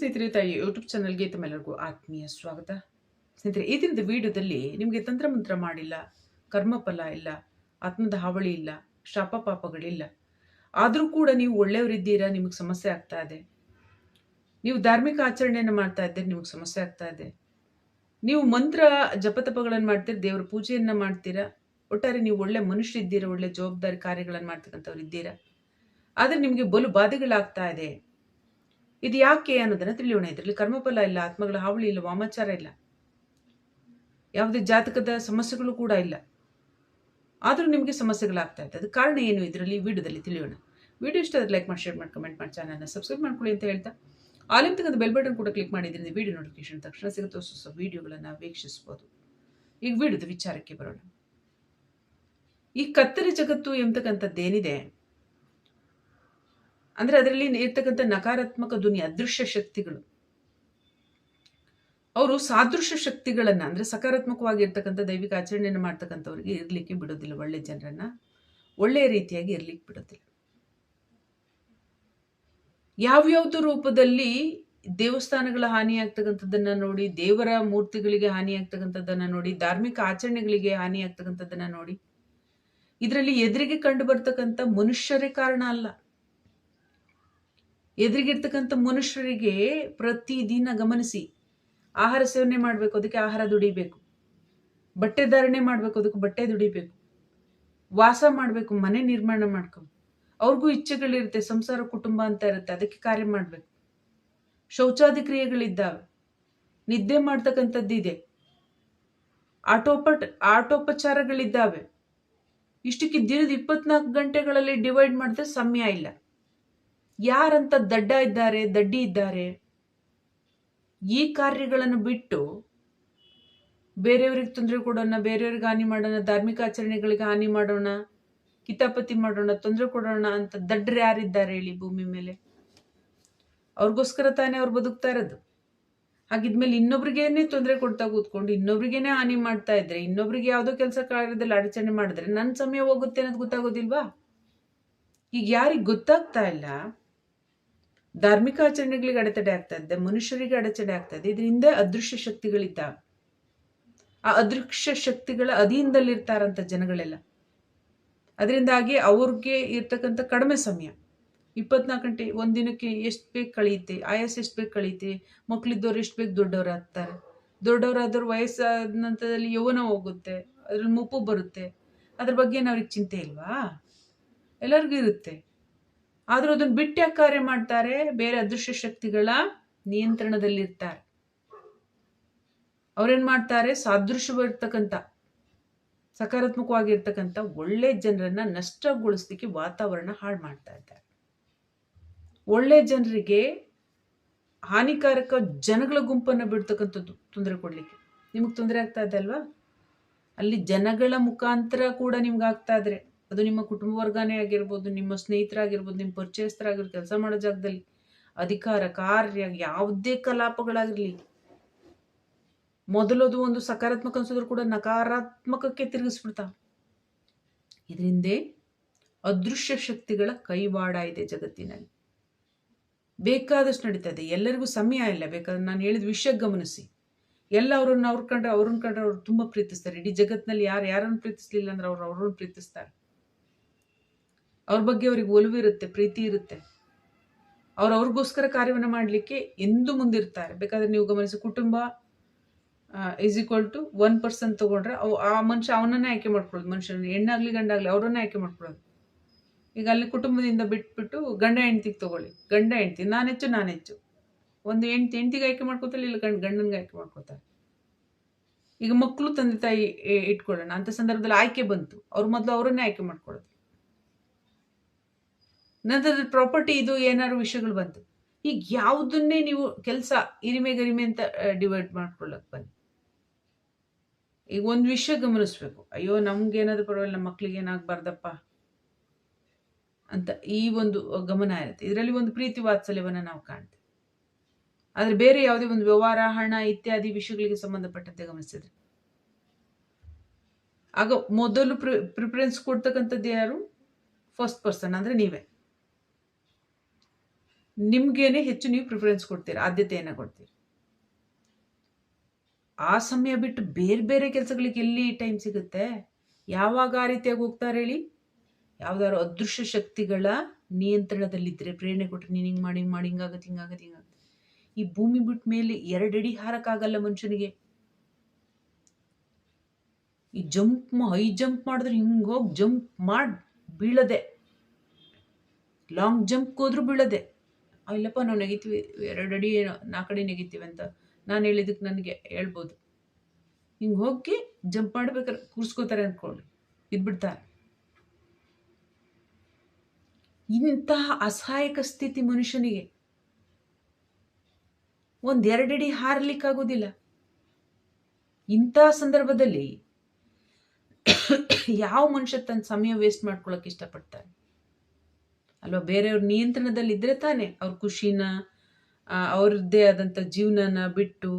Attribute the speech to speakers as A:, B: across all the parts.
A: ಸ್ನೇಹಿತರೆ ತಾಯಿ ಯೂಟ್ಯೂಬ್ ಚಾನಲ್ಗೆ ತಮ್ಮೆಲ್ಲರಿಗೂ ಆತ್ಮೀಯ ಸ್ವಾಗತ. ಸ್ನೇಹಿತರೆ ಈ ದಿನದ ವಿಡಿಯೋದಲ್ಲಿ ನಿಮಗೆ ತಂತ್ರಮಂತ್ರ ಮಾಡಿಲ್ಲ, ಕರ್ಮಫಲ ಇಲ್ಲ, ಆತ್ಮದ ಹಾವಳಿ ಇಲ್ಲ, ಶಾಪ ಪಾಪಗಳಿಲ್ಲ. ಆದರೂ ಕೂಡ ನೀವು ಒಳ್ಳೆಯವರಿದ್ದೀರಾ ನಿಮಗೆ ಸಮಸ್ಯೆ ಆಗ್ತಾ ಇದೆ. ನೀವು ಧಾರ್ಮಿಕ ಆಚರಣೆಯನ್ನು ಮಾಡ್ತಾ ಇದ್ದೀರಿ, ನಿಮಗೆ ಸಮಸ್ಯೆ ಆಗ್ತಾ ಇದೆ. ನೀವು ಮಂತ್ರ ಜಪತಪಗಳನ್ನು ಮಾಡ್ತೀರಿ, ದೇವರ ಪೂಜೆಯನ್ನು ಮಾಡ್ತೀರಾ, ಒಟ್ಟಾರೆ ನೀವು ಒಳ್ಳೆ ಮನುಷ್ಯ ಇದ್ದೀರಾ, ಒಳ್ಳೆ ಜವಾಬ್ದಾರಿ ಕಾರ್ಯಗಳನ್ನು ಮಾಡ್ತಕ್ಕಂಥವ್ರು ಇದ್ದೀರಾ, ಆದರೆ ನಿಮಗೆ ಬಲು ಬಾಧೆಗಳಾಗ್ತಾ ಇದೆ. ಇದು ಯಾಕೆ ಅನ್ನೋದನ್ನ ತಿಳಿಯೋಣ. ಇದರಲ್ಲಿ ಕರ್ಮಫಲ ಇಲ್ಲ, ಆತ್ಮಗಳ ಹಾವಳಿ ಇಲ್ಲ, ವಾಮಾಚಾರ ಇಲ್ಲ. ಯಾವುದೇ ಜಾತಕದ ಸಮಸ್ಯೆಗಳು ಕೂಡ ಇಲ್ಲ. ಆದರೂ ನಿಮಗೆ ಸಮಸ್ಯೆಗಳಾಗ್ತಾ ಇದೆ ಅದಕ್ಕೆ ಕಾರಣ ಏನು ಇದರಲ್ಲಿ? ವಿಡಿಯೋದಲ್ಲಿ ತಿಳಿಯೋಣ. ವಿಡಿಯೋ ಇಷ್ಟ ಲೈಕ್ ಮಾಡಿ ಶೇರ್ ಮಾಡಿ ಕಮೆಂಟ್ ಮಾಡಿ ಚಾನಲ್ನ ಸಬ್ಸ್ಕ್ರೈಬ್ ಮಾಡ್ಕೊಳ್ಳಿ ಅಂತ ಹೇಳ್ತಾ. ಆಲಿಮ್ ತಗೊಂಡು ಬೆಲ್ ಬಟನ್ ಕೂಡ ಕ್ಲಿಕ್ ಮಾಡಿದ್ರಿಂದ ವಿಡಿಯೋ ನೋಟಿಫಿಕೇಶನ್ ತಕ್ಷಣ ಸಿಗುತ್ತೆ. ಹೊಸ ಹೊಸ ವಿಡಿಯೋಗಳನ್ನು ವೀಕ್ಷಿಸ್ಬೋದು. ಈಗ ವಿಡಿಯೋದ ವಿಚಾರಕ್ಕೆ ಬರೋಣ. ಈ ಕತ್ತರಿ ಜಗತ್ತು ಎಂಬತಕ್ಕಂಥದ್ದೇನಿದೆ? ಅಂದ್ರೆ ಅದರಲ್ಲಿ ಇರ್ತಕ್ಕಂಥ ನಕಾರಾತ್ಮಕ ಧ್ವನಿ, ಅದೃಶ್ಯ ಶಕ್ತಿಗಳು. ಅವರು ಸಾದೃಶ್ಯ ಶಕ್ತಿಗಳನ್ನು ಅಂದ್ರೆ ಸಕಾರಾತ್ಮಕವಾಗಿ ಇರ್ತಕ್ಕಂಥ ದೈವಿಕ ಆಚರಣೆಯನ್ನು ಮಾಡ್ತಕ್ಕಂಥವ್ರಿಗೆ ಇರಲಿಕ್ಕೆ ಬಿಡೋದಿಲ್ಲ ಒಳ್ಳೆ ಜನರನ್ನು. ಒಳ್ಳೆಯ ರೀತಿಯಾಗಿ ಇರ್ಲಿಕ್ಕೆ ಬಿಡೋದಿಲ್ಲ. ಯಾವ್ಯಾವ್ದು ರೂಪದಲ್ಲಿ ದೇವಸ್ಥಾನಗಳ ಹಾನಿ ಆಗ್ತಕ್ಕಂಥದ್ದನ್ನ ನೋಡಿ, ದೇವರ ಮೂರ್ತಿಗಳಿಗೆ ಹಾನಿ ಆಗ್ತಕ್ಕಂಥದ್ದನ್ನ ನೋಡಿ, ಧಾರ್ಮಿಕ ಆಚರಣೆಗಳಿಗೆ ಹಾನಿ ಆಗ್ತಕ್ಕಂಥದ್ದನ್ನ ನೋಡಿ, ಇದರಲ್ಲಿ ಎದುರಿಗೆ ಕಂಡು ಬರ್ತಕ್ಕಂಥ ಮನುಷ್ಯರೇ ಕಾರಣ ಅಲ್ಲ. ಎದುರಿಗಿರ್ತಕ್ಕಂಥ ಮನುಷ್ಯರಿಗೆ ಪ್ರತಿದಿನ ಗಮನಿಸಿ. ಆಹಾರ ಸೇವನೆ ಮಾಡಬೇಕು, ಅದಕ್ಕೆ ಆಹಾರ ದುಡಿಬೇಕು. ಬಟ್ಟೆ ಧಾರಣೆ ಮಾಡಬೇಕು, ಅದಕ್ಕೆ ಬಟ್ಟೆ ದುಡಿಬೇಕು. ವಾಸ ಮಾಡಬೇಕು, ಮನೆ ನಿರ್ಮಾಣ ಮಾಡ್ಕೊ. ಅವ್ರಿಗೂ ಇಚ್ಛೆಗಳಿರುತ್ತೆ, ಸಂಸಾರ ಕುಟುಂಬ ಅಂತ ಇರುತ್ತೆ, ಅದಕ್ಕೆ ಕಾರ್ಯ ಮಾಡಬೇಕು. ಶೌಚಾದಿ ಕ್ರಿಯೆಗಳಿದ್ದಾವೆ. ನಿದ್ದೆ ಮಾಡ್ತಕ್ಕಂಥದ್ದಿದೆ ಆಟೋಪಟ್, ಆಟೋಪಚಾರಗಳಿದ್ದಾವೆ. ಇಷ್ಟಕ್ಕೆ ದಿನದ ಇಪ್ಪತ್ನಾಲ್ಕು ಗಂಟೆಗಳಲ್ಲಿ ಡಿವೈಡ್ ಮಾಡಿದ್ರೆ ಸಮಯ ಇಲ್ಲ. ಯಾರಂತ ದಡ್ಡ ಇದ್ದಾರೆ, ದಡ್ಡಿ ಇದ್ದಾರೆ? ಈ ಕಾರ್ಯಗಳನ್ನು ಬಿಟ್ಟು ಬೇರೆಯವ್ರಿಗೆ ತೊಂದರೆ ಕೊಡೋಣ, ಬೇರೆಯವ್ರಿಗೆ ಹಾನಿ ಮಾಡೋಣ, ಧಾರ್ಮಿಕ ಆಚರಣೆಗಳಿಗೆ ಹಾನಿ ಮಾಡೋಣ, ಕಿತಾಪತಿ ಮಾಡೋಣ, ತೊಂದರೆ ಕೊಡೋಣ ಅಂತ ದಡ್ಡರು ಯಾರಿದ್ದಾರೆ ಹೇಳಿ ಭೂಮಿ ಮೇಲೆ? ಅವ್ರಿಗೋಸ್ಕರ ತಾನೇ ಅವ್ರು ಬದುಕ್ತಾ ಇರೋದು. ಹಾಗಿದ್ಮೇಲೆ ಇನ್ನೊಬ್ರಿಗೇನೆ ತೊಂದರೆ ಕೊಡ್ತಾ ಕೂತ್ಕೊಂಡು, ಇನ್ನೊಬ್ರಿಗೇನೆ ಹಾನಿ ಮಾಡ್ತಾ ಇದ್ರೆ, ಇನ್ನೊಬ್ರಿಗೆ ಯಾವುದೋ ಕೆಲಸ ಕಾರ್ಯದಲ್ಲಿ ಅಡಚಣೆ ಮಾಡಿದ್ರೆ ನನ್ನ ಸಮಯ ಹೋಗುತ್ತೆ ಅನ್ನೋದು ಗೊತ್ತಾಗೋದಿಲ್ವಾ? ಈಗ ಯಾರಿಗೆ ಗೊತ್ತಾಗ್ತಾ ಇಲ್ಲ ಧಾರ್ಮಿಕ ಆಚರಣೆಗಳಿಗೆ ಅಡೆತಡೆ ಆಗ್ತಾ ಇದೆ ಮನುಷ್ಯರಿಗೆ ಆಗ್ತಾ ಇದೆ ಇದರಿಂದ ಅದೃಶ್ಯ ಶಕ್ತಿಗಳಿದ್ದ, ಆ ಅದೃಶ್ಯ ಶಕ್ತಿಗಳ ಅಧೀನದಲ್ಲಿರ್ತಾರಂತ ಜನಗಳೆಲ್ಲ. ಅದರಿಂದಾಗಿ ಅವ್ರಿಗೆ ಇರ್ತಕ್ಕಂಥ ಕಡಿಮೆ ಸಮಯ. ಇಪ್ಪತ್ನಾಲ್ಕು ಗಂಟೆ ಒಂದಿನಕ್ಕೆ ಎಷ್ಟು ಬೇಕು ಕಳೆಯುತ್ತೆ, ಆಯಾಸ ಎಷ್ಟು ಬೇಕು ಕಳೆಯುತ್ತೆ ಮಕ್ಕಳಿದ್ದವ್ರು ಎಷ್ಟು ಬೇಕು ದೊಡ್ಡವ್ರು ಆಗ್ತಾರೆ ದೊಡ್ಡವರಾದವ್ರು ವಯಸ್ಸಾದ ನಂತರದಲ್ಲಿ ಯೌವನ ಹೋಗುತ್ತೆ, ಅದ್ರಲ್ಲಿ ಮುಪ್ಪು ಬರುತ್ತೆ. ಅದ್ರ ಬಗ್ಗೆ ಏನು ಅವ್ರಿಗೆ ಚಿಂತೆ ಇಲ್ವಾ? ಎಲ್ಲರಿಗೂ ಇರುತ್ತೆ. ಆದರೂ ಅದನ್ನು ಬಿಟ್ಟು ಕಾರ್ಯ ಮಾಡ್ತಾರೆ, ಬೇರೆ ಅದೃಶ್ಯ ಶಕ್ತಿಗಳ ನಿಯಂತ್ರಣದಲ್ಲಿರ್ತಾರೆ. ಅವ್ರೇನ್ ಮಾಡ್ತಾರೆ? ಸಾದೃಶ್ಯವಾಗಿರ್ತಕ್ಕಂಥ, ಸಕಾರಾತ್ಮಕವಾಗಿರ್ತಕ್ಕಂಥ ಒಳ್ಳೆ ಜನರನ್ನ ನಷ್ಟಗೊಳಿಸ್ಲಿಕ್ಕೆ ವಾತಾವರಣ ಹಾಳು ಮಾಡ್ತಾ ಇದ್ದಾರೆ. ಒಳ್ಳೆ ಜನರಿಗೆ ಹಾನಿಕಾರಕ ಜನಗಳ ಗುಂಪನ್ನು ಬಿಡ್ತಕ್ಕಂಥದ್ದು ತೊಂದರೆ ಕೊಡ್ಲಿಕ್ಕೆ. ನಿಮಗೆ ತೊಂದರೆ ಆಗ್ತಾ ಇದೆ ಅಲ್ವಾ? ಅಲ್ಲಿ ಜನಗಳ ಮುಖಾಂತರ ಕೂಡ ನಿಮ್ಗೆ ಆಗ್ತಾ ಇದ್ರೆ. ಅದು ನಿಮ್ಮ ಕುಟುಂಬ ವರ್ಗನೇ ಆಗಿರ್ಬೋದು, ನಿಮ್ಮ ಸ್ನೇಹಿತರಾಗಿರ್ಬೋದು, ನಿಮ್ಮ ಪರಿಚಯಸ್ಥರಾಗಿರ್ಬೋದು, ಕೆಲಸ ಮಾಡೋ ಜಾಗದಲ್ಲಿ ಅಧಿಕಾರ, ಕಾರ್ಯ, ಯಾವುದೇ ಕಲಾಪಗಳಾಗಿರಲಿ. ಮೊದಲದು ಒಂದು ಸಕಾರಾತ್ಮಕ ಅನ್ಸಿದ್ರು ಕೂಡ ನಕಾರಾತ್ಮಕಕ್ಕೆ ತಿರುಗಿಸ್ಬಿಡ್ತಾ. ಇದರಿಂದ ಅದೃಶ್ಯ ಶಕ್ತಿಗಳ ಕೈವಾಡ ಇದೆ ಜಗತ್ತಿನಲ್ಲಿ. ಬೇಕಾದಷ್ಟು ನಡೀತಾ ಎಲ್ಲರಿಗೂ ಸಮಯ ಇಲ್ಲ. ಬೇಕಾದ್ರೆ ನಾನು ಹೇಳಿದ ವಿಷಯ ಗಮನಿಸಿ. ಎಲ್ಲ ಅವ್ರನ್ನ ಅವ್ರ ಕಂಡ್ರೆ ಅವ್ರನ್ನ ಕಂಡ್ರೆ ಅವ್ರು ತುಂಬ ಪ್ರೀತಿಸ್ತಾರೆ. ಇಡೀ ಜಗತ್ತಿನಲ್ಲಿ ಯಾರು ಯಾರನ್ನು ಪ್ರೀತಿಸ್ಲಿಲ್ಲ ಅಂದ್ರೆ ಅವ್ರು ಅವ್ರನ್ನ ಪ್ರೀತಿಸ್ತಾರೆ. ಅವ್ರ ಬಗ್ಗೆ ಅವ್ರಿಗೆ ಒಲವಿರುತ್ತೆ ಪ್ರೀತಿ ಇರುತ್ತೆ. ಅವ್ರು ಅವ್ರಿಗೋಸ್ಕರ ಕಾರ್ಯವನ್ನು ಮಾಡಲಿಕ್ಕೆ ಎಂದೂ ಮುಂದಿರ್ತಾರೆ. ಬೇಕಾದ್ರೆ ನೀವು ಗಮನಿಸಿ ಕುಟುಂಬ is equal to one person ತೊಗೊಂಡ್ರೆ ಅವು ಆ ಮನುಷ್ಯ ಅವನನ್ನೇ ಆಯ್ಕೆ ಮಾಡ್ಕೊಳ್ಳೋದು. ಮನುಷ್ಯನ ಹೆಣ್ಣಾಗ್ಲಿ, ಗಂಡಾಗ್ಲಿ ಅವರನ್ನೇ ಆಯ್ಕೆ ಮಾಡ್ಕೊಳ್ಳೋದು. ಈಗ ಅಲ್ಲಿ ಕುಟುಂಬದಿಂದ ಬಿಟ್ಬಿಟ್ಟು ಗಂಡ ಹೆಂಡ್ತಿಗೆ ತೊಗೊಳ್ಳಿ. ಗಂಡ ಹೆಂಡ್ತಿ ನಾನು ಹೆಚ್ಚು ನಾನು ಹೆಚ್ಚು ಒಂದು ಹೆಂಡ್ತಿ, ಹೆಂಡ್ತಿಗೆ ಆಯ್ಕೆ ಮಾಡ್ಕೋತಾರೆ ಇಲ್ಲ ಗಂಡ, ಗಂಡನಿಗೆ ಆಯ್ಕೆ ಮಾಡ್ಕೋತಾರೆ ಈಗ ಮಕ್ಕಳು ತಂದೆ ತಾಯಿ ಇಟ್ಕೊಳ್ಳೋಣ. ಅಂತ ಸಂದರ್ಭದಲ್ಲಿ ಆಯ್ಕೆ ಬಂತು. ಅವ್ರು ಮೊದಲು ಅವರನ್ನೇ ಆಯ್ಕೆ ಮಾಡ್ಕೊಳ್ಳೋದು. ನಂತರ ಪ್ರಾಪರ್ಟಿ ಇದು ಏನಾದ್ರು ವಿಷಯಗಳು ಬಂತು. ಈಗ ಯಾವುದನ್ನೇ ನೀವು ಕೆಲಸ ಇರಿಮೆ ಗರಿಮೆ ಅಂತ ಡಿವೈಡ್ ಮಾಡ್ಕೊಳ್ಳೋಕೆ ಬನ್ನಿ. ಈಗ ಒಂದು ವಿಷಯ ಗಮನಿಸ್ಬೇಕು. ಅಯ್ಯೋ, ನಮ್ಗೇನಾದ್ರು ಪರವಾಗಿಲ್ಲ, ನಮ್ಮ ಮಕ್ಳಿಗೆ ಏನಾಗಬಾರ್ದಪ್ಪ ಅಂತ ಈ ಒಂದು ಗಮನ ಇರುತ್ತೆ. ಇದರಲ್ಲಿ ಒಂದು ಪ್ರೀತಿ ವಾತ್ಸಲ್ಯವನ್ನು ನಾವು ಕಾಣ್ತೇವೆ. ಆದರೆ ಬೇರೆ ಯಾವುದೇ ಒಂದು ವ್ಯವಹಾರ, ಹಣ ಇತ್ಯಾದಿ ವಿಷಯಗಳಿಗೆ ಸಂಬಂಧಪಟ್ಟಂತೆ ಗಮನಿಸಿದ್ರೆ. ಆಗ ಮೊದಲು ಪ್ರಿಫರೆನ್ಸ್ ಕೊಡ್ತಕ್ಕಂಥದ್ದು ಯಾರು? ಫಸ್ಟ್ ಪರ್ಸನ್ ಅಂದ್ರೆ ನೀವೇ. ನಿಮ್ಗೇನೆ ಹೆಚ್ಚು ನೀವು ಪ್ರಿಫರೆನ್ಸ್ ಕೊಡ್ತೀರಾ, ಆದ್ಯತೆಯನ್ನು ಕೊಡ್ತೀರಿ. ಆ ಸಮಯ ಬಿಟ್ಟು ಬೇರೆ ಬೇರೆ ಕೆಲಸಗಳಿಗೆ ಎಲ್ಲಿ ಟೈಮ್ ಸಿಗುತ್ತೆ? ಯಾವಾಗ ಆ ರೀತಿಯಾಗಿ ಹೋಗ್ತಾರೆ ಹೇಳಿ? ಯಾವ್ದಾದ್ರು ಅದೃಶ್ಯ ಶಕ್ತಿಗಳ ನಿಯಂತ್ರಣದಲ್ಲಿದ್ದರೆ ಪ್ರೇರಣೆ ಕೊಟ್ಟರೆ ನೀನು ಹಿಂಗೆ ಮಾಡಿ ಹಿಂಗೆ ಮಾಡಿ ಹಿಂಗಾಗತ್ತೆ ಹಿಂಗಾಗತ್ತೆ ಹಿಂಗಾಗತ್ತೆ ಈ ಭೂಮಿ ಬಿಟ್ಟ ಮೇಲೆ ಎರಡಡಿ ಹಾರಕ್ಕಾಗಲ್ಲ ಮನುಷ್ಯನಿಗೆ. ಈ ಜಂಪ್ ಹೈ ಜಂಪ್ ಮಾಡಿದ್ರೆ ಹಿಂಗೆ ಹೋಗಿ ಜಂಪ್ ಮಾಡಿ ಬೀಳದೆ. ಲಾಂಗ್ ಜಂಪ್ ಹೋದ್ರೂ ಬೀಳದೆ. ಇಲ್ಲಪ್ಪ ನಾವು ನೆಗಿತೀವಿ. ಎರಡು ಅಡಿ ನಾಲ್ಕಡಿ ನೆಗಿತೀವಿ ಅಂತ ನಾನು ಹೇಳಿದ್ದಕ್ಕೆ ನನಗೆ ಹೇಳ್ಬೋದು. ಹಿಂಗೆ ಹೋಗಿ ಜಂಪ್ ಮಾಡ್ಬೇಕಾದ್ರೆ ಕೂರ್ಸ್ಕೋತಾರೆ ಅಂದ್ಕೊಳ್ಳಿ ಇದ್ಬಿಡ್ತಾರೆ ಇಂತಹ ಅಸಹಾಯಕ ಸ್ಥಿತಿ ಮನುಷ್ಯನಿಗೆ. ಒಂದು ಎರಡಡಿ ಹಾರಲಿಕ್ಕಾಗೋದಿಲ್ಲ ಇಂತಹ ಸಂದರ್ಭದಲ್ಲಿ ಯಾವ ಮನುಷ್ಯ ತನ್ನ ಸಮಯ ವೇಸ್ಟ್ ಮಾಡ್ಕೊಳ್ಳೋಕೆ ಇಷ್ಟಪಡ್ತಾನೆ? ಅಲ್ವಾ? ಬೇರೆಯವ್ರ ನಿಯಂತ್ರಣದಲ್ಲಿ ಇದ್ರೆ ತಾನೆ ಅವ್ರ ಖುಷಿನ ಅವ್ರದ್ದೇ ಆದಂಥ ಜೀವನನ ಬಿಟ್ಟು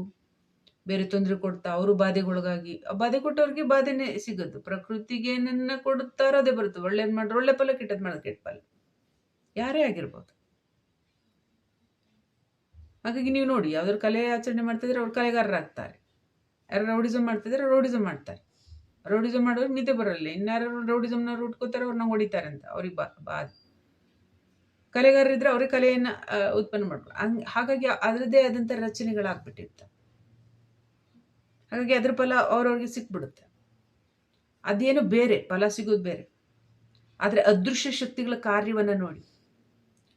A: ಬೇರೆ ತೊಂದರೆ ಕೊಡ್ತಾ ಅವರು ಬಾಧೆಗೊಳಗಾಗಿ. ಬಾಧೆ ಕೊಟ್ಟವ್ರಿಗೆ ಬಾಧೆನೇ ಸಿಗೋದು. ಪ್ರಕೃತಿಗೆ ಏನನ್ನ ಕೊಡುತ್ತಾರೋ ಅದೇ ಬರುತ್ತೆ. ಒಳ್ಳೇದು ಮಾಡ್ರೆ ಒಳ್ಳೆ ಫಲ ಕೆಟ್ಟದ್ದು ಮಾಡೋದು ಕೆಟ್ಟ ಫಲ. ಯಾರೇ ಆಗಿರ್ಬೋದು. ಹಾಗಾಗಿ ನೀವು ನೋಡಿ, ಯಾವ್ದಾದ್ರು ಕಲೆ ಆಚರಣೆ ಮಾಡ್ತಿದ್ರೆ ಅವ್ರು ಕಲೆಗಾರರಾಗ್ತಾರೆ. ಯಾರು ರೌಡಿಸಮ್ ಮಾಡ್ತಿದ್ರೆ ರೌಡಿಸಮ್ ಮಾಡ್ತಾರೆ. ರೌಡಿಸಮ್ ಮಾಡೋರು ನಿದ್ದೆ ಬರಲ್ಲ. ಇನ್ನಾರು ರೌಡಿಸಮ್ನವ್ರು ಉಟ್ಕೋತಾರೆ ಅವ್ರನ್ನ ಹೊಡಿತಾರೆ ಅಂತ. ಅವ್ರಿಗೆ ಬಾ ಬಾಧೆ ಕಲೆಗಾರರಿದ್ರೆ ಅವ್ರಿಗೆ ಕಲೆಯನ್ನು ಉತ್ಪನ್ನ ಮಾಡ್ಬೋದು. ಹಂಗೆ, ಹಾಗಾಗಿ ಅದರದ್ದೇ ಆದಂಥ ರಚನೆಗಳಾಗ್ಬಿಟ್ಟಿರ್ತವೆ ಹಾಗಾಗಿ ಅದ್ರ ಫಲ ಅವ್ರವ್ರಿಗೆ ಸಿಕ್ಬಿಡುತ್ತೆ. ಅದೇನು ಬೇರೆ, ಫಲ ಸಿಗೋದು ಬೇರೆ. ಆದರೆ ಅದೃಶ್ಯ ಶಕ್ತಿಗಳ ಕಾರ್ಯವನ್ನು ನೋಡಿ.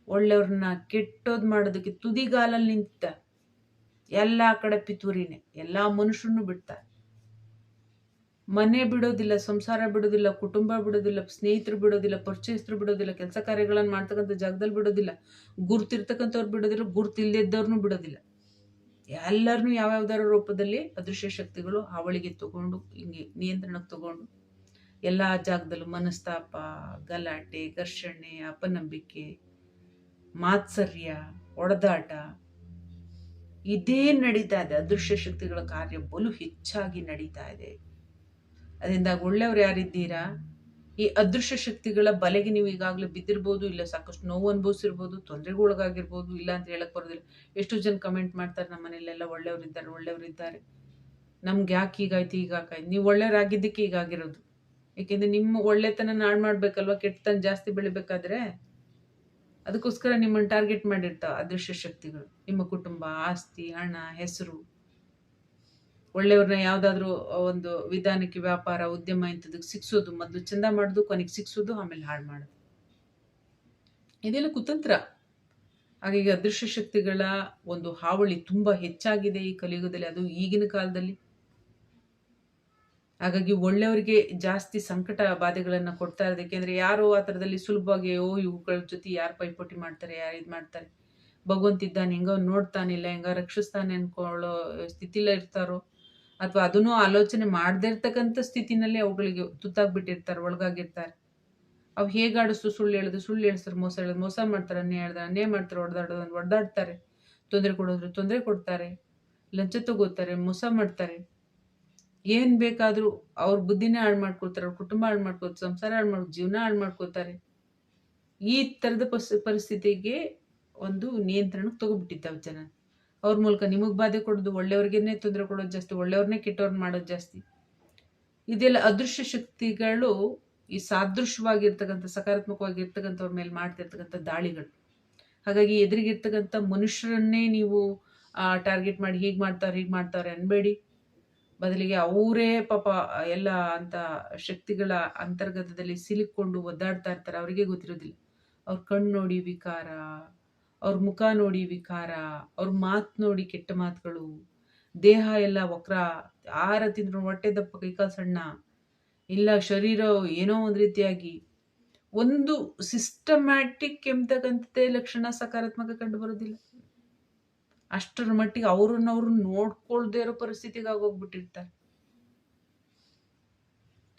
A: ಒಳ್ಳೆಯವ್ರನ್ನ ಕೆಟ್ಟೋದು ಮಾಡೋದಕ್ಕೆ ತುದಿಗಾಲಲ್ಲಿ ನಿಂತ ಎಲ್ಲ ಕಡೆ ಪಿತೂರಿನೇ, ಎಲ್ಲ ಮನುಷ್ಯರನ್ನು ಬಿಡ್ತಾರೆ ಮನೆ ಬಿಡೋದಿಲ್ಲ, ಸಂಸಾರ ಬಿಡೋದಿಲ್ಲ, ಕುಟುಂಬ ಬಿಡೋದಿಲ್ಲ, ಸ್ನೇಹಿತರು ಬಿಡೋದಿಲ್ಲ, ಪರಿಚಯಸ್ಥರು ಬಿಡೋದಿಲ್ಲ, ಕೆಲಸ ಕಾರ್ಯಗಳನ್ನು ಮಾಡ್ತಕ್ಕಂಥ ಜಾಗದಲ್ಲಿ ಬಿಡೋದಿಲ್ಲ, ಗುರ್ತಿರ್ತಕ್ಕಂಥವ್ರು ಬಿಡೋದಿಲ್ಲ ಗುರ್ತಿಲ್ದಿದ್ದವ್ರನ್ನೂ ಬಿಡೋದಿಲ್ಲ. ಎಲ್ಲರನ್ನೂ ಯಾವ್ಯಾವ್ದಾರ ರೂಪದಲ್ಲಿ ಅದೃಶ್ಯ ಶಕ್ತಿಗಳು ಹಾವಳಿಗೆ ತಗೊಂಡು, ಹಿಂಗೆ ನಿಯಂತ್ರಣಕ್ಕೆ ತಗೊಂಡು, ಎಲ್ಲ ಜಾಗದಲ್ಲೂ ಮನಸ್ತಾಪ, ಗಲಾಟೆ, ಘರ್ಷಣೆ, ಅಪನಂಬಿಕೆ, ಮಾತ್ಸರ್ಯ, ಒಡೆದಾಟ, ಇದೇ ನಡೀತಾ ಇದೆ. ಅದೃಶ್ಯ ಶಕ್ತಿಗಳ ಕಾರ್ಯ ಬಲು ಹೆಚ್ಚಾಗಿ ನಡೀತಾ ಇದೆ. ಅದರಿಂದ ಒಳ್ಳೆಯವ್ರು ಯಾರಿದ್ದೀರಾ? ಈ ಅದೃಶ್ಯ ಶಕ್ತಿಗಳ ಬಲೆಗೆ ನೀವು ಈಗಾಗಲೇ ಬಿದ್ದಿರ್ಬೋದು, ಇಲ್ಲ ಸಾಕಷ್ಟು ನೋವು ಅನುಭವಿಸಿರ್ಬೋದು ತೊಂದರೆಗೊಳಗಾಗಿರ್ಬೋದು ಇಲ್ಲ ಅಂತ ಹೇಳಕ್ಕೆ ಬರೋದಿಲ್ಲ. ಎಷ್ಟು ಜನ ಕಮೆಂಟ್ ಮಾಡ್ತಾರೆ ನಮ್ಮ ಮನೇಲೆಲ್ಲ ಒಳ್ಳೆಯವರಿದ್ದಾರೆ ಒಳ್ಳೆಯವರಿದ್ದಾರೆ ನಮ್ಗೆ ಯಾಕೆ ಹೀಗಾಯ್ತು ಹೀಗಾಕಾಯ್ತು ನೀವು ಒಳ್ಳೆಯವರಾಗಿದ್ದಕ್ಕೆ ಹೀಗಾಗಿರೋದು ಏಕೆಂದರೆ ನಿಮ್ಮ ಒಳ್ಳೆತನ ನಾಳು ಮಾಡಬೇಕಲ್ವ? ಕೆಟ್ಟತನ ಜಾಸ್ತಿ ಬೆಳಿಬೇಕಾದ್ರೆ? ಅದಕ್ಕೋಸ್ಕರ ನಿಮ್ಮನ್ನು ಟಾರ್ಗೆಟ್ ಮಾಡಿರ್ತಾವೆ ಅದೃಶ್ಯ ಶಕ್ತಿಗಳು. ನಿಮ್ಮ ಕುಟುಂಬ, ಆಸ್ತಿ, ಹಣ, ಹೆಸರು. ಒಳ್ಳೆಯವ್ರನ್ನ ಯಾವುದಾದ್ರೂ ಒಂದು ವಿಧಾನಕ್ಕೆ ವ್ಯಾಪಾರ, ಉದ್ಯಮ ಇಂಥದಕ್ಕೆ ಸಿಕ್ಸೋದು ಮೊದಲು ಚಂದ ಮಾಡೋದು, ಕೊನೆಗೆ ಸಿಕ್ಸೋದು ಆಮೇಲೆ ಹಾಳು ಮಾಡೋದು. ಇದೆಲ್ಲ ಕುತಂತ್ರ. ಹಾಗಾಗಿ ಅದೃಶ್ಯ ಶಕ್ತಿಗಳ ಒಂದು ಹಾವಳಿ ತುಂಬ ಹೆಚ್ಚಾಗಿದೆ ಈ ಕಲಿಯುಗದಲ್ಲಿ, ಅದು ಈಗಿನ ಕಾಲದಲ್ಲಿ. ಹಾಗಾಗಿ ಒಳ್ಳೆಯವರಿಗೆ ಜಾಸ್ತಿ ಸಂಕಟ ಬಾಧೆಗಳನ್ನು ಕೊಡ್ತಾ ಇರೋದು. ಯಾಕೆಂದ್ರೆ ಯಾರು ಆ ಥರದಲ್ಲಿ ಸುಲಭವಾಗಿ ಓ ಇವುಗಳ ಜೊತೆ ಯಾರು ಪೈಪೋಟಿ ಮಾಡ್ತಾರೆ, ಯಾರು ಇದು ಮಾಡ್ತಾರೆ? ಭಗವಂತ ಇದ್ದಾನೆ, ಹೆಂಗೋ ನೋಡ್ತಾನಿಲ್ಲ ಹೆಂಗ ರಕ್ಷಿಸ್ತಾನೆ ಅನ್ಕೊಳ್ಳೋ ಸ್ಥಿತಿಲ ಇರ್ತಾರೋ? ಅಥವಾ ಅದನ್ನು ಆಲೋಚನೆ ಮಾಡದೇ ಇರ್ತಕ್ಕಂಥ ಸ್ಥಿತಿನಲ್ಲಿ ಅವುಗಳಿಗೆ ತುತ್ತಾಗ್ಬಿಟ್ಟಿರ್ತಾರೆ, ಒಳಗಾಗಿರ್ತಾರೆ. ಅವು ಹೇಗೆ ಆಡಿಸ್ತು? ಸುಳ್ಳು ಹೇಳೋದು, ಸುಳ್ಳು ಹೇಳ್ತಾರೆ ಮೋಸ ಹೇಳೋದು, ಮೋಸ ಮಾಡ್ತಾರೆ ಅನ್ನೇ ಹೇಳ್ದ ಅನ್ನೇ ಮಾಡ್ತಾರೆ ಹೊಡೆದಾಡೋದು ಹೊಡೆದಾಡ್ತಾರೆ ತೊಂದರೆ ಕೊಡೋದ್ರು ತೊಂದರೆ ಕೊಡ್ತಾರೆ, ಲಂಚ ತಗೋತಾರೆ, ಮೋಸ ಮಾಡ್ತಾರೆ. ಏನು ಬೇಕಾದರೂ ಅವ್ರ ಬುದ್ಧಿನೇ ಹಾಳು ಮಾಡ್ಕೊಳ್ತಾರೆ, ಅವ್ರ ಕುಟುಂಬ ಹಾಳು ಮಾಡ್ಕೋತಾರೆ ಸಂಸಾರ ಹಾಳು ಮಾಡ್ಕೊ ಜೀವನ ಹಾಳು ಮಾಡ್ಕೋತಾರೆ ಈ ಥರದ ಪರಿಸ್ಥಿತಿಗೆ ಒಂದು ನಿಯಂತ್ರಣಕ್ಕೆ ತಗೊಬಿಟ್ಟಿದ್ದಾವೆ ಜನ. ಅವ್ರ ಮೂಲಕ ನಿಮಗೆ ಬಾಧೆ ಕೊಡೋದು, ಒಳ್ಳೆಯವ್ರಿಗೇನೆ ತೊಂದರೆ ಕೊಡೋದು ಜಾಸ್ತಿ ಒಳ್ಳೆಯವ್ರನ್ನೇ ಕೆಟ್ಟವ್ರನ್ನ ಮಾಡೋದು ಜಾಸ್ತಿ. ಇದೆಲ್ಲ ಅದೃಶ್ಯ ಶಕ್ತಿಗಳು ಈ ಸಾದೃಶ್ಯವಾಗಿರ್ತಕ್ಕಂಥ, ಸಕಾರಾತ್ಮಕವಾಗಿರ್ತಕ್ಕಂಥವ್ರ ಮೇಲೆ ಮಾಡ್ತಿರ್ತಕ್ಕಂಥ ದಾಳಿಗಳು. ಹಾಗಾಗಿ ಎದುರಿಗಿರ್ತಕ್ಕಂಥ ಮನುಷ್ಯರನ್ನೇ ನೀವು ಟಾರ್ಗೆಟ್ ಮಾಡಿ ಹೀಗೆ ಮಾಡ್ತಾರೆ ಹೀಗೆ ಮಾಡ್ತಾರೆ ಅನ್ಬೇಡಿ. ಬದಲಿಗೆ ಅವರೇ ಪಾಪ ಎಲ್ಲ ಅಂತ ಶಕ್ತಿಗಳ ಅಂತರ್ಗತದಲ್ಲಿ ಸಿಲುಕೊಂಡು ಒದ್ದಾಡ್ತಾ ಇರ್ತಾರೆ, ಅವರಿಗೆ ಗೊತ್ತಿರೋದಿಲ್ಲ. ಅವ್ರ ಕಣ್ಣು ನೋಡಿ ವಿಕಾರ. ಅವ್ರ ಮುಖ ನೋಡಿ ವಿಕಾರ, ಅವ್ರ ಮಾತು ನೋಡಿ ಕೆಟ್ಟ ಮಾತುಗಳು, ದೇಹ ಎಲ್ಲ ವಕ್ರ, ಆಹಾರ ತಿಂದ್ರು ಹೊಟ್ಟೆ ದಪ್ಪ ಕೈಕಾಲು ಸಣ್ಣ, ಇಲ್ಲ ಶರೀರ ಏನೋ ಒಂದು ರೀತಿಯಾಗಿ ಒಂದು ಸಿಸ್ಟಮ್ಯಾಟಿಕ್ ಎಂಬತಕ್ಕಂಥದ್ದೇ ಲಕ್ಷಣ ಸಕಾರಾತ್ಮಕ ಕಂಡು ಬರೋದಿಲ್ಲ. ಅಷ್ಟರ ಮಟ್ಟಿಗೆ ಅವ್ರನ್ನ ಅವ್ರು ನೋಡ್ಕೊಳ್ದೇ ಇರೋ ಪರಿಸ್ಥಿತಿಗೆ ಆಗೋಗ್ಬಿಟ್ಟಿರ್ತಾರೆ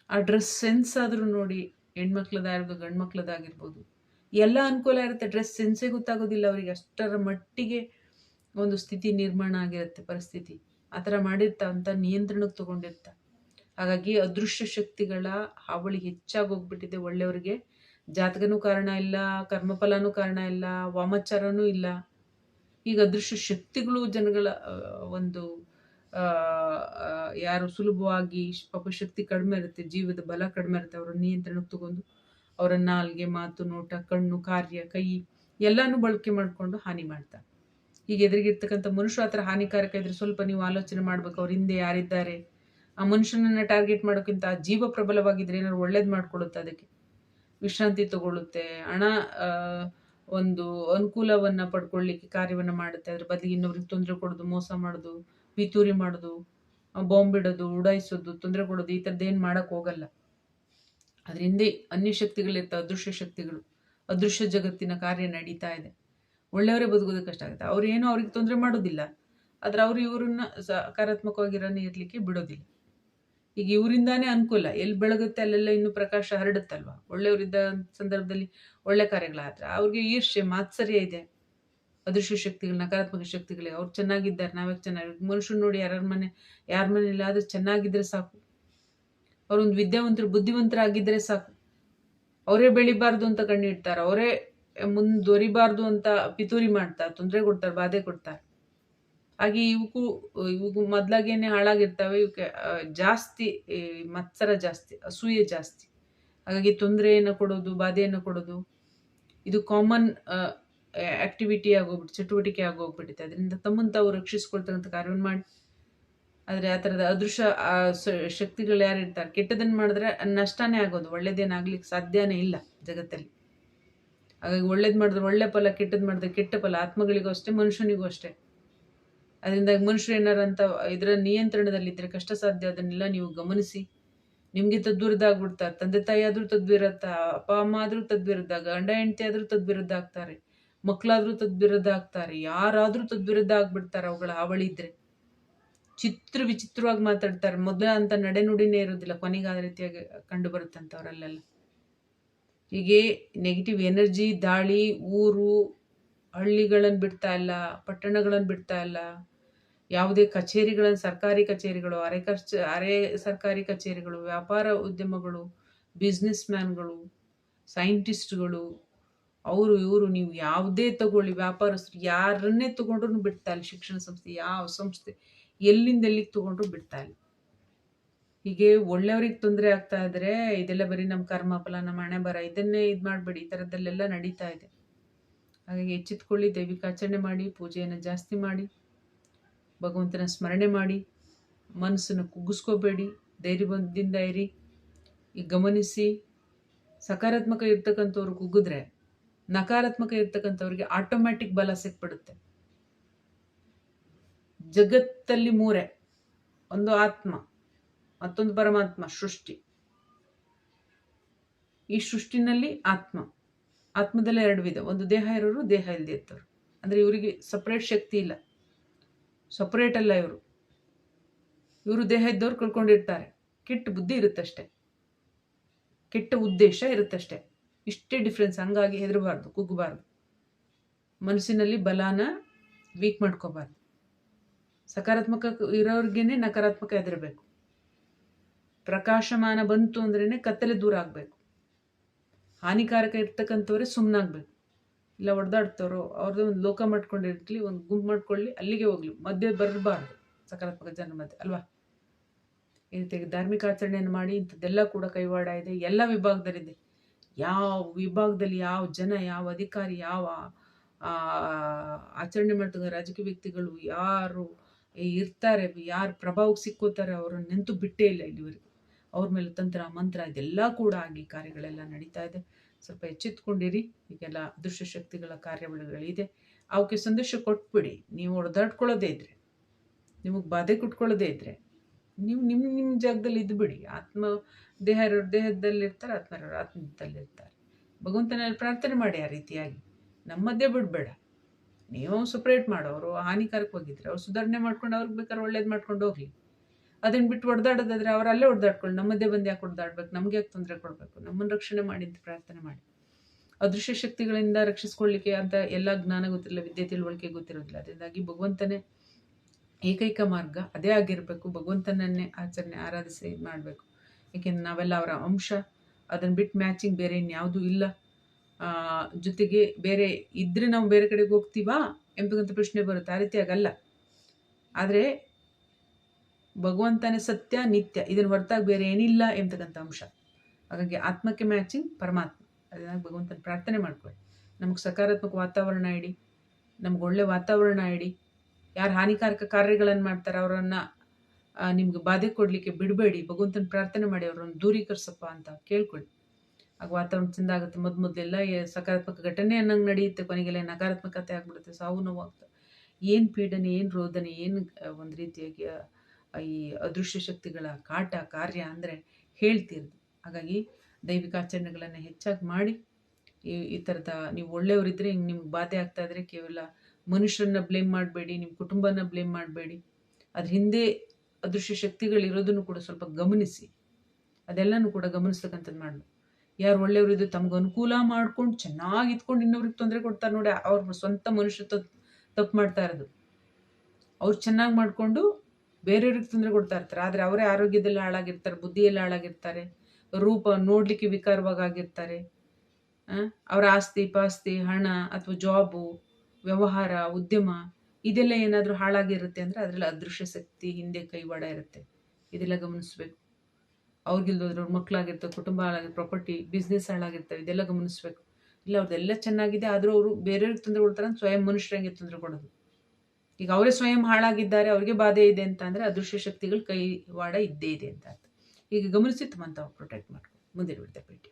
A: ಆ ಡ್ರೆಸ್ ಸೆನ್ಸ್ ಆದ್ರೂ ನೋಡಿ ಹೆಣ್ಮಕ್ಳದಾಗಿರ್ಬೋದು ಗಂಡು ಮಕ್ಳದಾಗಿರ್ಬೋದು ಎಲ್ಲ ಅನುಕೂಲ ಇರುತ್ತೆ. ಡ್ರೆಸ್ ಸೆನ್ಸೇ ಗೊತ್ತಾಗೋದಿಲ್ಲ ಅವರಿಗೆ. ಅಷ್ಟರ ಮಟ್ಟಿಗೆ ಒಂದು ಸ್ಥಿತಿ ನಿರ್ಮಾಣ ಆಗಿರುತ್ತೆ, ಪರಿಸ್ಥಿತಿ. ಆ ಥರ ಮಾಡಿರ್ತಾ ಅಂತ ನಿಯಂತ್ರಣಕ್ಕೆ ತಗೊಂಡಿರ್ತ. ಹಾಗಾಗಿ ಅದೃಶ್ಯ ಶಕ್ತಿಗಳ ಹಾವಳಿ ಹೆಚ್ಚಾಗಿ ಹೋಗ್ಬಿಟ್ಟಿದೆ ಒಳ್ಳೆಯವ್ರಿಗೆ. ಜಾತಕನೂ ಕಾರಣ ಇಲ್ಲ, ಕರ್ಮಫಲನೂ ಕಾರಣ ಇಲ್ಲ, ವಾಮಾಚಾರನೂ ಇಲ್ಲ. ಈಗ ಅದೃಶ್ಯ ಶಕ್ತಿಗಳು ಜನಗಳ ಒಂದು ಯಾರು ಸುಲಭವಾಗಿ ಅಪಶಕ್ತಿ ಪಾಪ ಶಕ್ತಿ ಕಡಿಮೆ ಇರುತ್ತೆ, ಜೀವದ ಬಲ ಕಡಿಮೆ ಇರುತ್ತೆ ಅವರ ನಿಯಂತ್ರಣಕ್ಕೆ ತಗೊಂಡು. ಅವರ ನಾಲ್ಗೆ ಮಾತು, ನೋಟ, ಕಣ್ಣು, ಕಾರ್ಯ, ಕೈ ಎಲ್ಲಾನು ಬಳಕೆ ಮಾಡಿಕೊಂಡು ಹಾನಿ ಮಾಡ್ತಾರೆ ಈಗ ಎದುರಿಗಿರ್ತಕ್ಕಂಥ ಮನುಷ್ಯ ಹತ್ರ ಹಾನಿಕಾರಕ ಇದ್ರೆ ಸ್ವಲ್ಪ ನೀವು ಆಲೋಚನೆ ಮಾಡ್ಬೇಕು, ಅವ್ರ ಹಿಂದೆ ಯಾರಿದ್ದಾರೆ? ಆ ಮನುಷ್ಯನನ್ನ ಟಾರ್ಗೆಟ್ ಮಾಡೋಕ್ಕಿಂತ ಆ ಜೀವ ಪ್ರಬಲವಾಗಿದ್ರೆ ಏನಾದ್ರು ಒಳ್ಳೇದು ಮಾಡ್ಕೊಡುತ್ತೆ ಅದಕ್ಕೆ? ವಿಶ್ರಾಂತಿ ತಗೊಳ್ಳುತ್ತೆ, ಹಣ ಒಂದು ಅನುಕೂಲವನ್ನ ಪಡ್ಕೊಳ್ಳಿಕ್ಕೆ ಕಾರ್ಯವನ್ನ ಮಾಡುತ್ತೆ. ಅದ್ರ ಬದಲಿಗೆ ಇನ್ನೊಬ್ರಿಗೆ ತೊಂದರೆ ಕೊಡೋದು, ಮೋಸ ಮಾಡೋದು, ಪಿತೂರಿ ಮಾಡೋದು ಬಾಂಬ್ ಇಡೋದು ಉಡಾಯಿಸೋದು, ತೊಂದರೆ ಕೊಡೋದು ಈ ಥರದ್ದು ಏನು ಮಾಡಕ್ ಹೋಗಲ್ಲ. ಅದ್ರ ಹಿಂದೆ ಅನ್ಯ ಶಕ್ತಿಗಳಿರ್ತಾವೆ ಅದೃಶ್ಯ ಶಕ್ತಿಗಳು, ಅದೃಶ್ಯ ಜಗತ್ತಿನ ಕಾರ್ಯ ನಡೀತಾ ಇದೆ. ಒಳ್ಳೆಯವರೇ ಬದುಕೋದಕ್ಕೆ ಕಷ್ಟ ಆಗುತ್ತೆ. ಅವ್ರು ಏನು ಅವ್ರಿಗೆ ತೊಂದರೆ ಮಾಡೋದಿಲ್ಲ. ಆದರೆ ಅವರು ಇವರನ್ನ ಸಕಾರಾತ್ಮಕವಾಗಿರೋನೇ ಇರಲಿಕ್ಕೆ ಬಿಡೋದಿಲ್ಲ. ಈಗ ಇವರಿಂದಾನೇ ಅನುಕೂಲ. ಎಲ್ಲಿ ಬೆಳಗುತ್ತೆ ಅಲ್ಲೆಲ್ಲ ಇನ್ನು ಪ್ರಕಾಶ ಹರಡುತ್ತಲ್ವ? ಒಳ್ಳೆಯವರಿದ್ದ ಸಂದರ್ಭದಲ್ಲಿ ಒಳ್ಳೆ ಕಾರ್ಯಗಳಾದ್ರೆ ಅವ್ರಿಗೆ ಈರ್ಷ್ಯೆ, ಮಾತ್ಸರ್ಯ ಇದೆ. ಅದೃಶ್ಯ ಶಕ್ತಿಗಳು, ನಕಾರಾತ್ಮಕ ಶಕ್ತಿಗಳಿಗೆ ಅವ್ರು ಚೆನ್ನಾಗಿದ್ದಾರೆ. ನಾವ್ಯಾಕೆ ಚೆನ್ನಾಗಿ ಮನುಷ್ಯರು ನೋಡಿ ಯಾರ್ಯಾರ ಮನೆ ಯಾರ ಮನೇಲಿ ಆದ್ರೆ ಚೆನ್ನಾಗಿದ್ರೆ ಸಾಕು. ಅವ್ರೊಂದು ವಿದ್ಯಾವಂತರು, ಬುದ್ಧಿವಂತರಾಗಿದ್ರೆ ಸಾಕು. ಅವರೇ ಬೆಳಿಬಾರ್ದು ಅಂತ ಕಣ್ಣಿಡ್ತಾರೆ ಅವರೇ ಮುಂದುವರಿಬಾರ್ದು ಅಂತ ಪಿತೂರಿ ಮಾಡ್ತಾರೆ, ತೊಂದರೆ ಕೊಡ್ತಾರೆ, ಬಾಧೆ ಕೊಡ್ತಾರೆ. ಹಾಗೆ ಇವಕ್ಕೂ ಇವಕ್ಕೂ ಮೊದ್ಲಾಗೇನೆ ಹಾಳಾಗಿರ್ತವೆ. ಇವಕ್ಕೆ ಜಾಸ್ತಿ ಮತ್ಸರ ಜಾಸ್ತಿ, ಅಸೂಯೆ ಜಾಸ್ತಿ. ಹಾಗಾಗಿ ತೊಂದರೆಯನ್ನು ಕೊಡೋದು, ಬಾಧೆಯನ್ನು ಕೊಡೋದು, ಇದು ಕಾಮನ್ ಆಕ್ಟಿವಿಟಿ ಆಗೋಗ್ಬಿಟ್ಟು ಚಟುವಟಿಕೆ ಆಗೋಗ್ಬಿಟ್ಟಿದೆ. ಅದರಿಂದ ತಮ್ಮನ್ನು ತಾವು ರಕ್ಷಿಸ್ಕೊಳ್ತಕ್ಕಂಥ ಕಾರ್ಯವನ್ನು ಮಾಡಿ ಆದರೆ ಆ ಥರದ ಅದೃಶ್ಯ ಶಕ್ತಿಗಳು ಯಾರು ಇರ್ತಾರೆ? ಕೆಟ್ಟದನ್ನು ಮಾಡಿದ್ರೆ ನಷ್ಟನೇ ಆಗೋದು. ಒಳ್ಳೇದೇನಾಗ್ಲಿಕ್ಕೆ ಸಾಧ್ಯನೇ ಇಲ್ಲ ಜಗತ್ತಲ್ಲಿ. ಹಾಗಾಗಿ ಒಳ್ಳೇದು ಮಾಡಿದ್ರೆ ಒಳ್ಳೆ ಫಲ ಕೆಟ್ಟದ್ದು ಮಾಡಿದ್ರೆ ಕೆಟ್ಟ ಫಲ. ಆತ್ಮಗಳಿಗೂ ಅಷ್ಟೇ, ಮನುಷ್ಯನಿಗೂ ಅಷ್ಟೇ. ಅದರಿಂದ ಮನುಷ್ಯರು ಏನಾರಂತ ಇದರ ನಿಯಂತ್ರಣದಲ್ಲಿದ್ದರೆ ಕಷ್ಟ ಸಾಧ್ಯ. ಅದನ್ನೆಲ್ಲ ನೀವು ಗಮನಿಸಿ. ನಿಮಗೆ ತದ್ವಿರುದ್ಧ ಆಗ್ಬಿಡ್ತಾರೆ ತಂದೆ ತಾಯಿ ಆದರೂ ತದ್ವಿರುದ್ಧ, ಅಪ್ಪ, ಅಮ್ಮ ಆದರೂ ತದ್ವಿರುದ್ಧ, ಗಂಡ, ಹೆಂಡತಿ ಆದರೂ ತದ್ವಿರುದ್ಧ ಆಗ್ತಾರೆ. ಮಕ್ಕಳಾದರೂ ತದ್ವಿರುದ್ಧ ಆಗ್ತಾರೆ. ಯಾರಾದರೂ ತದ್ವಿರುದ್ಧ ಆಗ್ಬಿಡ್ತಾರೆ ಅವುಗಳ ಹಾವಳಿ ಇದ್ರೆ. ಚಿತ್ರ ವಿಚಿತ್ರವಾಗಿ ಮಾತಾಡ್ತಾರೆ. ಮೊದಲ ಅಂತ ನಡೆನುಡಿನೇ ಇರೋದಿಲ್ಲ ಕೊನೆಗೆ ಆ ರೀತಿಯಾಗಿ ಕಂಡು ಬರುತ್ತಂತವ್ರಲ್ಲೆಲ್ಲ ಹೀಗೆ ನೆಗೆಟಿವ್ ಎನರ್ಜಿ ದಾಳಿ, ಊರು ಹಳ್ಳಿಗಳನ್ನು ಬಿಡ್ತಾ ಇಲ್ಲ ಪಟ್ಟಣಗಳನ್ನು ಬಿಡ್ತಾ ಇಲ್ಲ. ಯಾವುದೇ ಕಚೇರಿಗಳನ್ನು ಸರ್ಕಾರಿ ಕಚೇರಿಗಳು, ಅರೆ ಖರ್ಚ ಅರೆ ಸರ್ಕಾರಿ ಕಚೇರಿಗಳು, ವ್ಯಾಪಾರ ಉದ್ಯಮಗಳು ಬಿಸ್ನೆಸ್ ಮ್ಯಾನ್ಗಳು ಸೈಂಟಿಸ್ಟ್ಗಳು ಅವರು ಇವರು ನೀವು ಯಾವುದೇ ತಗೊಳ್ಳಿ, ವ್ಯಾಪಾರಸ್ಥರು ಯಾರನ್ನೇ ತಗೊಂಡ್ರು ಬಿಡ್ತಾ ಇಲ್ಲ. ಶಿಕ್ಷಣ ಸಂಸ್ಥೆ, ಯಾವ ಸಂಸ್ಥೆ ಎಲ್ಲಿಂದ ಎಲ್ಲಿಗೆ ತಗೊಂಡ್ರು ಬಿಡ್ತಾ ಇಲ್ಲ. ಹೀಗೆ ಒಳ್ಳೆಯವ್ರಿಗೆ ತೊಂದರೆ ಆಗ್ತಾ ಇದ್ರೆ ಇದೆಲ್ಲ ಬರೀ ನಮ್ಮ ಕರ್ಮ ಫಲ, ನಮ್ಮ ಹಣೆ ಬರ, ಇದನ್ನೇ ಇದು ಮಾಡಬೇಡಿ, ಈ ಥರದ್ದಲ್ಲೆಲ್ಲ ನಡೀತಾ ಇದೆ. ಹಾಗಾಗಿ ಎಚ್ಚೆತ್ಕೊಳ್ಳಿ ದೈವಿಕಾಚರಣೆ ಮಾಡಿ, ಪೂಜೆಯನ್ನು ಜಾಸ್ತಿ ಮಾಡಿ, ಭಗವಂತನ ಸ್ಮರಣೆ ಮಾಡಿ, ಮನಸ್ಸನ್ನು ಕುಗ್ಗಿಸ್ಕೋಬೇಡಿ, ಧೈರ್ಯದಿಂದ ಇರಿ. ಗಮನಿಸಿ, ಸಕಾರಾತ್ಮಕ ಇರ್ತಕ್ಕಂಥವ್ರು ಕುಗ್ಗಿದ್ರೆ, ನಕಾರಾತ್ಮಕ ಇರ್ತಕ್ಕಂಥವ್ರಿಗೆ ಆಟೋಮ್ಯಾಟಿಕ್ ಬಲ ಸಿಕ್ಬಿಡುತ್ತೆ. ಜಗತ್ತಲ್ಲಿ ಮೂರೇ. ಒಂದು ಆತ್ಮ, ಮತ್ತೊಂದು ಪರಮಾತ್ಮ, ಸೃಷ್ಟಿ. ಈ ಸೃಷ್ಟಿನಲ್ಲಿ ಆತ್ಮ. ಆತ್ಮದಲ್ಲೇ ಎರಡು ವಿಧ, ಒಂದು ದೇಹ ಇರೋರು ದೇಹ ಇಲ್ಲದೆ ಇರ್ತವ್ರು ಅಂದ್ರೆ ಇವರಿಗೆ ಸಪ್ರೇಟ್ ಶಕ್ತಿ ಇಲ್ಲ. ಸಪ್ರೇಟ್ ಅಲ್ಲ ಇವರು. ಇವರು ದೇಹ ಇದ್ದವ್ರು ಕಳ್ಕೊಂಡಿರ್ತಾರೆ. ಕೆಟ್ಟ ಬುದ್ಧಿ ಇರುತ್ತಷ್ಟೆ ಕೆಟ್ಟ ಉದ್ದೇಶ ಇರುತ್ತಷ್ಟೆ ಇಷ್ಟೇ ಡಿಫ್ರೆನ್ಸ್ ಹಂಗಾಗಿ ಹೆದರಬಾರ್ದು, ಕುಗ್ಗಬಾರ್ದು. ಮನಸ್ಸಿನಲ್ಲಿ ಬಲಾನ ವೀಕ್ ಮಾಡ್ಕೋಬಾರ್ದು. ಸಕಾರಾತ್ಮಕ ಇರೋರ್ಗೇನೆ ನಕಾರಾತ್ಮಕ ಹೆದರಬೇಕು. ಪ್ರಕಾಶಮಾನ ಬಂತು ಅಂದ್ರೇ ಕತ್ತಲೆ ದೂರ ಆಗಬೇಕು. ಹಾನಿಕಾರಕ ಇರ್ತಕ್ಕಂಥವ್ರೆ ಸುಮ್ಮನಾಗಬೇಕು ಇಲ್ಲ ಹೊಡೆದಾಡ್ತವ್ರು ಅವ್ರದ್ದು ಒಂದು ಲೋಕ ಮಾಡ್ಕೊಂಡಿರ್ಲಿ ಒಂದು ಗುಂಪು ಮಾಡ್ಕೊಳ್ಳಿ, ಅಲ್ಲಿಗೆ ಹೋಗ್ಲಿ, ಮಧ್ಯೆ ಬರಬಾರ್ದು ಸಕಾರಾತ್ಮಕ ಜನರ ಮಧ್ಯೆ, ಅಲ್ವಾ? ಈ ರೀತಿಯಾಗಿ ಧಾರ್ಮಿಕ ಆಚರಣೆಯನ್ನು ಮಾಡಿ, ಇಂಥದ್ದೆಲ್ಲ ಕೂಡ ಕೈವಾಡ ಇದೆ. ಎಲ್ಲ ವಿಭಾಗದಲ್ಲಿದೆ. ಯಾವ ವಿಭಾಗದಲ್ಲಿ ಯಾವ ಜನ, ಯಾವ ಅಧಿಕಾರಿ, ಯಾವ ಆಚರಣೆ ಮಾಡ್ತಕ್ಕ ರಾಜಕೀಯ ವ್ಯಕ್ತಿಗಳು, ಯಾರು ಇರ್ತಾರೆ. ಯಾರು ಪ್ರಭಾವಕ್ಕೆ ಸಿಕ್ಕೋತಾರೆ ಅವರು ನೆಂತು ಬಿಟ್ಟೇ ಇಲ್ಲ ಇಲ್ಲಿವರೆಗೂ. ಅವ್ರ ಮೇಲೆ ತಂತ್ರ, ಮಂತ್ರ ಇದೆಲ್ಲ ಕೂಡ ಆಗಿ ಕಾರ್ಯಗಳೆಲ್ಲ ನಡೀತಾ ಇದೆ. ಸ್ವಲ್ಪ ಎಚ್ಚೆತ್ಕೊಂಡಿರಿ. ಈಗೆಲ್ಲ ಅದೃಶ್ಯ ಶಕ್ತಿಗಳ ಕಾರ್ಯಗಳಿದೆ ಅವಕ್ಕೆ ಸಂದೇಶ ಕೊಟ್ಬಿಡಿ. ನೀವು ಹೊಡೆದಾಡ್ಕೊಳ್ಳೋದೇ ಇದ್ರೆ, ನಿಮಗೆ ಬಾಧೆ ಕುಟ್ಕೊಳ್ಳೋದೇ ಇದ್ರೆ, ನೀವು ನಿಮ್ಮ ನಿಮ್ಮ ಜಾಗದಲ್ಲಿ ಇದ್ಬಿಡಿ. ಆತ್ಮ ದೇಹ ಇರೋರು ದೇಹದಲ್ಲಿರ್ತಾರೆ, ಆತ್ಮ ಇರೋರು ಆತ್ಮದಲ್ಲಿರ್ತಾರೆ. ಭಗವಂತನಲ್ಲಿ ಪ್ರಾರ್ಥನೆ ಮಾಡಿ ಆ ರೀತಿಯಾಗಿ. ನಮ್ಮದೇ ಬಿಡಬೇಡ. ನೀವು ಸಪ್ರೇಟ್ ಮಾಡೋರು ಹಾನಿಕಾರಕವಾಗಿದ್ರೆ ಅವ್ರು ಸುಧಾರಣೆ ಮಾಡ್ಕೊಂಡು ಅವ್ರಿಗೆ ಬೇಕಾದ್ರೆ ಒಳ್ಳೇದು ಮಾಡ್ಕೊಂಡು ಹೋಗ್ಲಿ. ಅದನ್ನ ಬಿಟ್ಟು ಹೊಡೆದಾಡೋದಾದ್ರೆ ಅವರಲ್ಲೇ ಅಲ್ಲೇ ನಮ್ಮದೇ ಬಂದು ಯಾಕೆ ಹೊಡೆದಾಡ್ಬೇಕು ನಮ್ಗೆ ಯಾಕೆ ತೊಂದರೆ ಕೊಡಬೇಕು? ನಮ್ಮನ್ನು ರಕ್ಷಣೆ ಮಾಡಿ ಅಂತ ಪ್ರಾರ್ಥನೆ ಮಾಡಿ. ಅದೃಶ್ಯ ಶಕ್ತಿಗಳಿಂದ ರಕ್ಷಿಸ್ಕೊಳ್ಳಿಕ್ಕೆ ಅಂತ ಎಲ್ಲ ಜ್ಞಾನ ಗೊತ್ತಿಲ್ಲ ವಿದ್ಯೆ ತಿಳುವಳಿಕೆ ಗೊತ್ತಿರೋದಿಲ್ಲ. ಅದರಿಂದಾಗಿ ಭಗವಂತನೇ ಏಕೈಕ ಮಾರ್ಗ, ಅದೇ ಆಗಿರಬೇಕು. ಭಗವಂತನನ್ನೇ ಆಚರಣೆ, ಆರಾಧಿಸಿ ಮಾಡಬೇಕು. ಏಕೆಂದರೆ ನಾವೆಲ್ಲ ಅವರ ಅಂಶ. ಅದನ್ನು ಬಿಟ್ಟು ಮ್ಯಾಚಿಂಗ್ ಬೇರೆ ಇನ್ಯಾವುದೂ ಇಲ್ಲ. ಜೊತೆಗೆ ಬೇರೆ ಇದ್ರೆ ನಾವು ಬೇರೆ ಕಡೆಗೆ ಹೋಗ್ತೀವಾ ಎಂಬಂತ ಪ್ರಶ್ನೆ ಬರುತ್ತೆ. ಆ ರೀತಿ ಆಗಲ್ಲ ಆದರೆ ಭಗವಂತನೇ ಸತ್ಯ, ನಿತ್ಯ, ಇದನ್ನು ಹೊರತಾಗಿ ಬೇರೆ ಏನಿಲ್ಲ ಎಂಬತಕ್ಕಂಥ ಅಂಶ. ಹಾಗಾಗಿ ಆತ್ಮಕ್ಕೆ ಮ್ಯಾಚಿಂಗ್ ಪರಮಾತ್ಮ. ಅದನ್ನ ಭಗವಂತನ ಪ್ರಾರ್ಥನೆ ಮಾಡ್ಕೊಳ್ಳಿ. ನಮಗೆ ಸಕಾರಾತ್ಮಕ ವಾತಾವರಣ ಇಡಿ. ನಮ್ಗೆ ಒಳ್ಳೆ ವಾತಾವರಣ ಇಡಿ. ಯಾರು ಹಾನಿಕಾರಕ ಕಾರ್ಯಗಳನ್ನು ಮಾಡ್ತಾರೆ ಅವರನ್ನು ನಿಮ್ಗೆ ಬಾಧೆ ಕೊಡಲಿಕ್ಕೆ ಬಿಡಬೇಡಿ. ಭಗವಂತನ ಪ್ರಾರ್ಥನೆ ಮಾಡಿ ಅವರನ್ನು ದೂರೀಕರಿಸಪ್ಪ ಅಂತ ಕೇಳ್ಕೊಳ್ಳಿ. ಆಗ ವಾತಾವರಣ ಚಂದ ಆಗುತ್ತೆ. ಮೊದ್ ಮೊದಲೆಲ್ಲ ಸಕಾರಾತ್ಮಕ ಘಟನೆ ಅನ್ನಂಗೆ ನಡೆಯುತ್ತೆ ಕೊನೆಗೆಲ್ಲ ನಕಾರಾತ್ಮಕತೆ ಆಗ್ಬಿಡುತ್ತೆ. ಸಾವು ನೋವು ಆಗ್ತದೆ ಏನು ಪೀಡನೆ, ಏನು ರೋದನೆ, ಏನು ಒಂದು ರೀತಿಯಾಗಿ ಈ ಅದೃಶ್ಯ ಶಕ್ತಿಗಳ ಕಾಟ, ಕಾರ್ಯ ಅಂದರೆ ಹೇಳ್ತಿರೋದು. ಹಾಗಾಗಿ ದೈವಿಕ ಆಚರಣೆಗಳನ್ನು ಹೆಚ್ಚಾಗಿ ಮಾಡಿ, ಈ ಈ ಥರದ ನೀವು ಒಳ್ಳೆಯವರಿದ್ದರೆ ಹಿಂಗೆ ನಿಮ್ಗೆ ಬಾಧೆ ಆಗ್ತಾ ಇದ್ರೆ ಕೇವಲ ಮನುಷ್ಯರನ್ನ ಬ್ಲೇಮ್ ಮಾಡಬೇಡಿ ನಿಮ್ಮ ಕುಟುಂಬನ ಬ್ಲೇಮ್ ಮಾಡಬೇಡಿ. ಅದ್ರ ಹಿಂದೆ ಅದೃಶ್ಯ ಶಕ್ತಿಗಳಿರೋದನ್ನು ಕೂಡ ಸ್ವಲ್ಪ ಗಮನಿಸಿ. ಅದೆಲ್ಲನೂ ಕೂಡ ಗಮನಿಸ್ತಕ್ಕಂಥದ್ದು ಮಾಡಬೇಕು. ಯಾರು ಒಳ್ಳೆಯವರಿದ್ದು ತಮ್ಗೆ ಅನುಕೂಲ ಮಾಡ್ಕೊಂಡು ಚೆನ್ನಾಗಿ ಇದ್ಕೊಂಡು ಇನ್ನೊಬ್ರಿಗೆ ತೊಂದರೆ ಕೊಡ್ತಾರೆ ನೋಡಿ, ಅವ್ರ ಸ್ವಂತ ಮನುಷ್ಯ ತಪ್ಪು ಮಾಡ್ತಾ ಇರೋದು. ಅವ್ರು ಚೆನ್ನಾಗಿ ಮಾಡಿಕೊಂಡು ಬೇರೆಯವ್ರಿಗೆ ತೊಂದರೆ ಕೊಡ್ತಾ ಇರ್ತಾರೆ. ಆದರೆ ಅವರೇ ಆರೋಗ್ಯದಲ್ಲಿ ಹಾಳಾಗಿರ್ತಾರೆ, ಬುದ್ಧಿಯಲ್ಲಿ ಹಾಳಾಗಿರ್ತಾರೆ, ರೂಪ ನೋಡಲಿಕ್ಕೆ ವಿಕಾರವಾಗಿ ಆಗಿರ್ತಾರೆ. ಅವರ ಆಸ್ತಿ, ಪಾಸ್ತಿ, ಹಣ ಅಥವಾ ಜಾಬು, ವ್ಯವಹಾರ, ಉದ್ಯಮ ಇದೆಲ್ಲ ಏನಾದರೂ ಹಾಳಾಗಿರುತ್ತೆ ಅಂದರೆ ಅದರಲ್ಲಿ ಅದೃಶ್ಯ ಶಕ್ತಿ ಹಿಂದೆ ಕೈವಾಡ ಇರುತ್ತೆ. ಇದೆಲ್ಲ ಗಮನಿಸ್ಬೇಕು. ಅವ್ರಿಗಿಲ್ದೋದ್ರೆ ಅವ್ರ ಮಕ್ಕಳಾಗಿರ್ತವೆ ಕುಟುಂಬ ಹಾಳಾಗಿರ್ತವೆ ಪ್ರಾಪರ್ಟಿ ಬಿಸ್ನೆಸ್ ಹಾಳಾಗಿರ್ತವೆ ಇದೆಲ್ಲ ಗಮನಿಸ್ಬೇಕು. ಇಲ್ಲ, ಅವ್ರದ್ದೆಲ್ಲ ಚೆನ್ನಾಗಿದೆ, ಆದರೂ ಅವರು ಬೇರೆಯವ್ರಿಗೆ ತೊಂದರೆ ಕೊಡ್ತಾರೆ ಸ್ವಯಂ ಮನುಷ್ಯರಂಗೆ ತೊಂದರೆ ಕೊಡೋದು. ಈಗ ಅವರೇ ಸ್ವಯಂ ಹಾಳಾಗಿದ್ದಾರೆ, ಅವ್ರಿಗೆ ಬಾಧೆ ಇದೆ ಅಂತ ಅಂದರೆ ಅದೃಶ್ಯ ಶಕ್ತಿಗಳು ಕೈವಾಡ ಇದ್ದೇ ಇದೆ ಅಂತ ಈಗ ಗಮನಿಸಿ ತಮ್ಮಂತ ಪ್ರೊಟೆಕ್ಟ್ ಮಾಡ್ಕೊಂಡು ಮುಂದೆ ಬಿಡ್ತಾರೆ ಭೇಟಿ